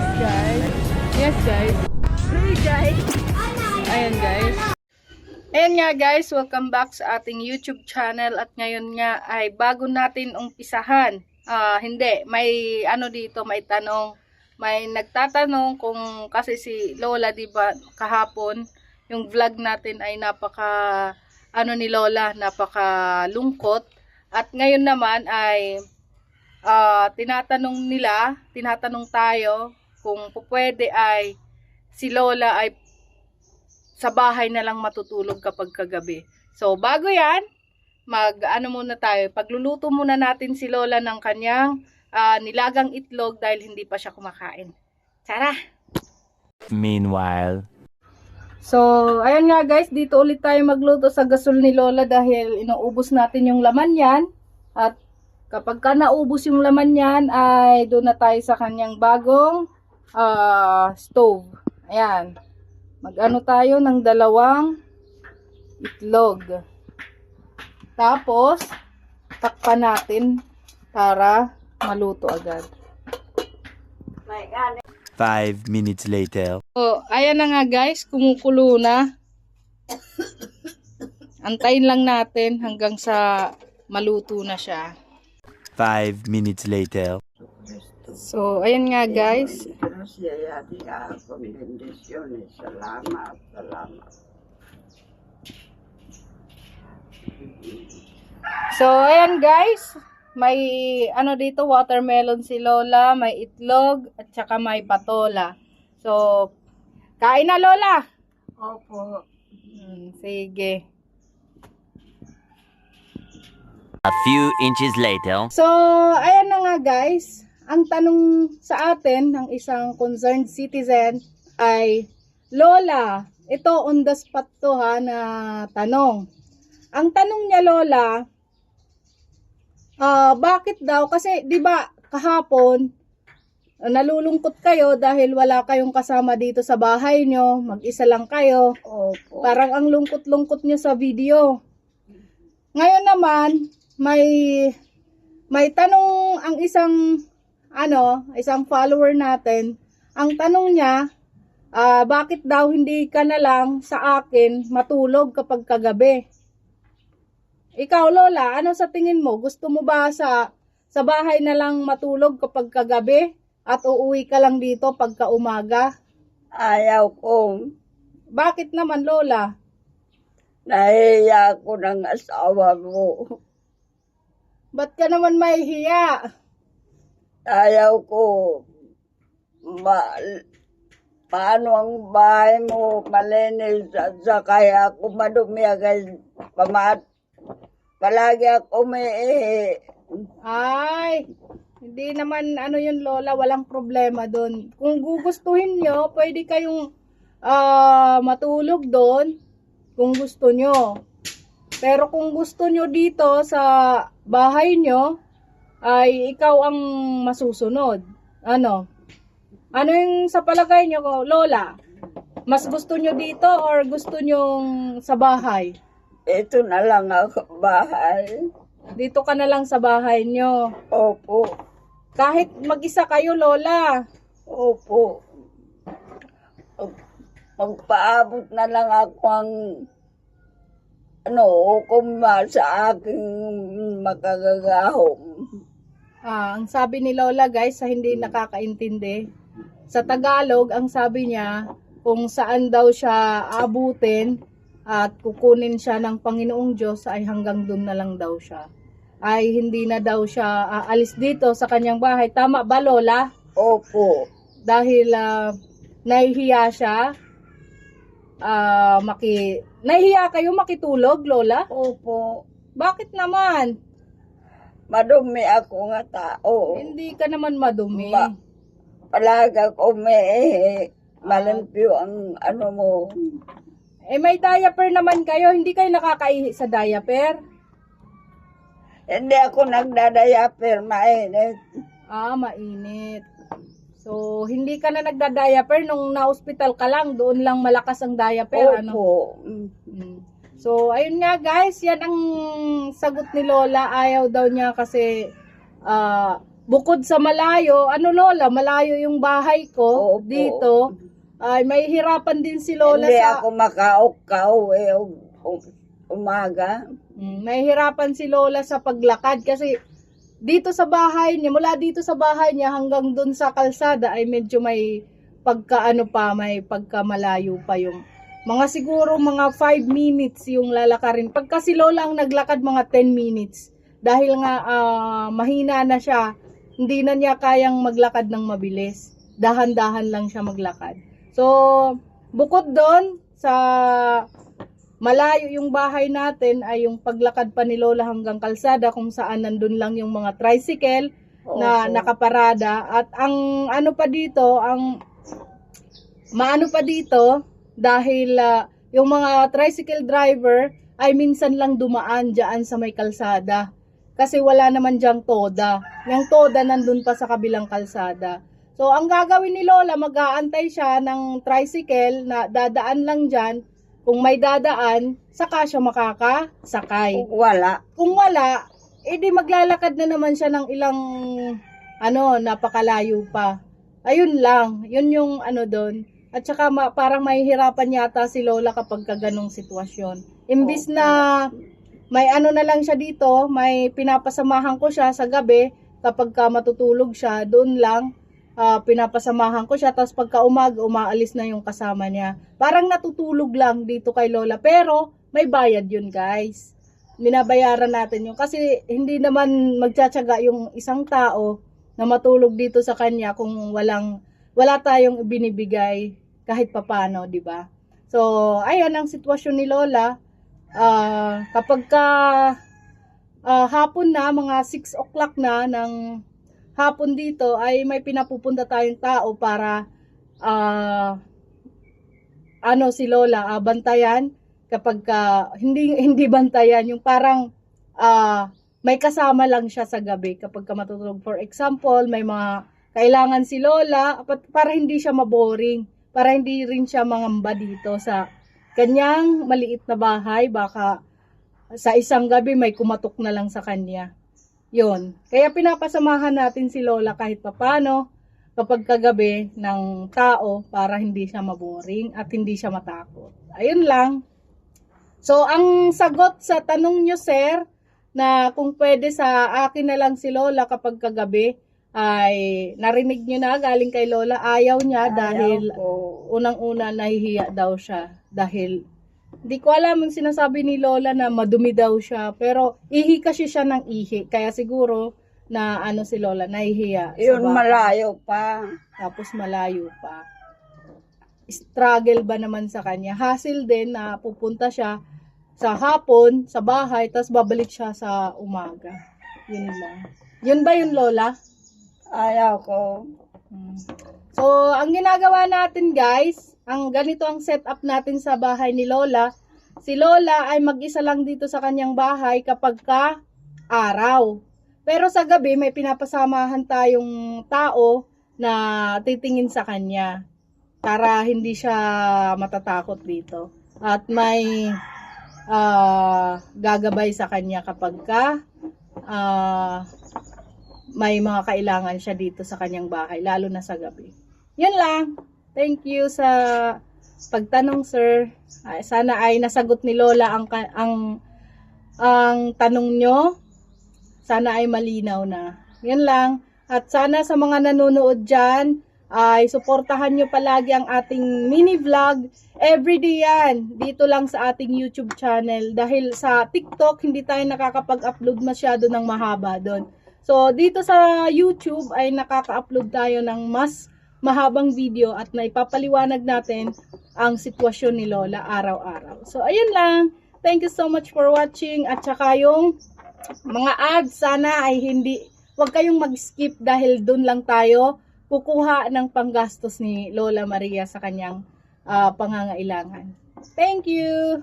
Yes, guys. Yes, guys. Hey, guys. Ayan, guys. Ayan nga, guys. Welcome back sa ating YouTube channel. At ngayon nga ay bago natin umpisahan. Ah, hindi. May ano dito, may tanong. May nagtatanong kung kasi si Lola, di ba, kahapon, yung vlog natin ay napaka, ano ni Lola, napaka lungkot. At ngayon naman ay ah, tinatanong nila, tinatanong tayo kung po pwede ay si Lola ay sa bahay na lang matutulog kapag kagabi. So, bago yan, mag ano muna tayo, pagluluto muna natin si Lola ng kanyang ah, nilagang itlog dahil hindi pa siya kumakain. Tara! Meanwhile, So, ayan nga guys, dito ulit tayo magluto sa gasol ni Lola dahil inuubos natin yung laman yan. At kapag ka naubos yung laman yan, ay doon na tayo sa kanyang bagong ah, stove. Ayan. Mag-ano tayo ng dalawang itlog. Tapos, takpan natin para maluto agad. five minutes later. Oh, ayan na nga guys, kumukulo na. Antayin lang natin hanggang sa maluto na siya. Five minutes later. So, ayan nga guys. Gracias a Dios, con bendiciones. Salamat, salamat. So, ayan guys. May ano dito, watermelon si Lola, may itlog, at saka may patola. So, kain na Lola. Opo. Hmm, sige. A few inches later. So, ayan na nga guys. Ang tanong sa atin ng isang concerned citizen ay, Lola, ito on the spot to ha na tanong. Ang tanong niya Lola, ah bakit daw? Kasi 'di ba kahapon ah, nalulungkot kayo dahil wala kayong kasama dito sa bahay nyo, mag-isa lang kayo. Opo. Parang ang lungkot-lungkot nyo sa video. Ngayon naman, may may tanong ang isang ano, isang follower natin. Ang tanong niya, ah, bakit daw hindi ka na lang sa akin matulog kapag kagabi? Ikaw, Lola, ano sa tingin mo? Gusto mo ba sa sa bahay na lang matulog kapag kagabi at uuwi ka lang dito pagka umaga? Ayaw ko. Bakit naman, Lola? Nahiya ko ng asawa mo. Ba't ka naman mahihiya? Ayaw ko. Ma paano ang bahay mo malinis at saka ako madumi agad pamat. Palagi ako may Ay, hindi naman ano yun Lola, walang problema doon. Kung gugustuhin nyo, pwede kayong ah, matulog doon kung gusto nyo. Pero kung gusto nyo dito sa bahay nyo, ay ikaw ang masusunod. Ano? Ano yung sa palagay nyo, Lola? Mas gusto nyo dito or gusto nyo sa bahay? ito na lang ako bahay. Dito ka na lang sa bahay nyo. Opo. Kahit mag-isa kayo, Lola. Opo. Mag- Magpaabot na lang ako ang ano, kuma sa aking makagagahom. Ah, ang sabi ni Lola, guys, sa hindi nakakaintindi, sa Tagalog, ang sabi niya, kung saan daw siya abutin at kukunin siya ng Panginoong Diyos ay hanggang doon na lang daw siya. Ay hindi na daw siya aalis dito sa kanyang bahay. Tama ba, Lola? Opo. Dahil ah, nahihiya siya. Ah, maki nahihiya kayo makitulog, Lola? Opo. Bakit naman? Madumi ako nga tao. Hindi ka naman madumi. Ma- Palagi ako may malampyo ang ano mo. Eh may diaper naman kayo, hindi kayo nakakaihi sa diaper? Hindi ako nagdadayaper, mainit. Ah, mainit. So, hindi ka na nagda-diaper nung na-hospital ka lang, doon lang malakas ang diaper, ano? Opo. Mm. So, ayun nga guys, yan ang sagot ni Lola. Ayaw daw niya kasi ah, bukod sa malayo, ano Lola, malayo yung bahay ko Opo. dito. Ay, may hirapan din si Lola Hindi sa... ako makaukaw eh, um- um- umaga. Mm, nahihirapan si Lola sa paglakad kasi dito sa bahay niya, mula dito sa bahay niya hanggang dun sa kalsada ay medyo may pagkaano pa, may pagkamalayo pa yung mga siguro mga 5 minutes yung lalakarin. Pagka si Lola ang naglakad mga 10 minutes dahil nga ah, mahina na siya, hindi na niya kayang maglakad ng mabilis. Dahan-dahan lang siya maglakad. So, bukod doon sa malayo yung bahay natin ay yung paglakad pa ni Lola hanggang kalsada kung saan nandun lang yung mga tricycle na Opo. nakaparada at ang ano pa dito ang maano pa dito dahil ah, yung mga tricycle driver ay minsan lang dumaan diyan sa may kalsada. Kasi wala naman diyang toda. Yung toda nandun pa sa kabilang kalsada. So ang gagawin ni Lola mag-aantay siya ng tricycle na dadaan lang diyan kung may dadaan saka siya makakasakay. Kung wala, kung wala, edi maglalakad na naman siya ng ilang ano, napakalayo pa. Ayun lang, yun yung ano doon. At saka ma- parang mahihirapan yata si Lola kapag ka ganong sitwasyon. Imbis na may ano na lang siya dito, may pinapasamahan ko siya sa gabi kapag ka matutulog siya, doon lang ah, pinapasamahan ko siya tapos pagka umaga umaalis na yung kasama niya. Parang natutulog lang dito kay Lola pero may bayad yun guys. Binabayaran natin yun kasi hindi naman magtsatsaga yung isang tao na matulog dito sa kanya kung walang wala tayong binibigay kahit papano, 'di ba? So, ayun ang sitwasyon ni Lola. Ah, kapag ka ah, hapon na, mga 6 o'clock na ng hapon dito ay may pinapupunta tayong tao para ah, ano si Lola ah, bantayan kapag ka, hindi hindi bantayan yung parang ah, may kasama lang siya sa gabi kapag ka matutulog for example may mga kailangan si Lola pa- para hindi siya maboring para hindi rin siya mangamba dito sa kanyang maliit na bahay baka sa isang gabi may kumatok na lang sa kanya Yun. Kaya pinapasamahan natin si Lola kahit papano kapag kagabi ng tao para hindi siya maboring at hindi siya matakot. Ayun lang. So, ang sagot sa tanong nyo, sir, na kung pwede sa akin na lang si Lola kapag kagabi, ay narinig nyo na galing kay Lola, ayaw niya dahil ayaw ko. unang-una nahihiya daw siya dahil hindi ko alam ang sinasabi ni Lola na madumi daw siya pero ihi kasi siya ng ihi kaya siguro na ano si Lola nahihiya Yun malayo pa. tapos malayo pa struggle ba naman sa kanya hassle din na pupunta siya sa hapon sa bahay tapos babalik siya sa umaga yun lang yun ba yun Lola? Ayaw ko. So, ang ginagawa natin guys, ang ganito ang setup natin sa bahay ni Lola. Si Lola ay mag-isa lang dito sa kanyang bahay kapag ka araw. Pero sa gabi may pinapasamahan tayong tao na titingin sa kanya para hindi siya matatakot dito. At may ah, gagabay sa kanya kapag ka ah, may mga kailangan siya dito sa kanyang bahay, lalo na sa gabi. Yun lang. Thank you sa pagtanong, sir. Sana ay nasagot ni Lola ang ang ang tanong nyo. Sana ay malinaw na. Yun lang. At sana sa mga nanonood dyan, ay suportahan nyo palagi ang ating mini vlog. Everyday yan. Dito lang sa ating YouTube channel. Dahil sa TikTok, hindi tayo nakakapag-upload masyado ng mahaba doon. So, dito sa YouTube ay nakaka-upload tayo ng mas mahabang video at naipapaliwanag natin ang sitwasyon ni Lola araw-araw. So, ayun lang. Thank you so much for watching at saka yung mga ads sana ay hindi wag kayong mag-skip dahil doon lang tayo kukuha ng panggastos ni Lola Maria sa kanyang ah, pangangailangan. Thank you!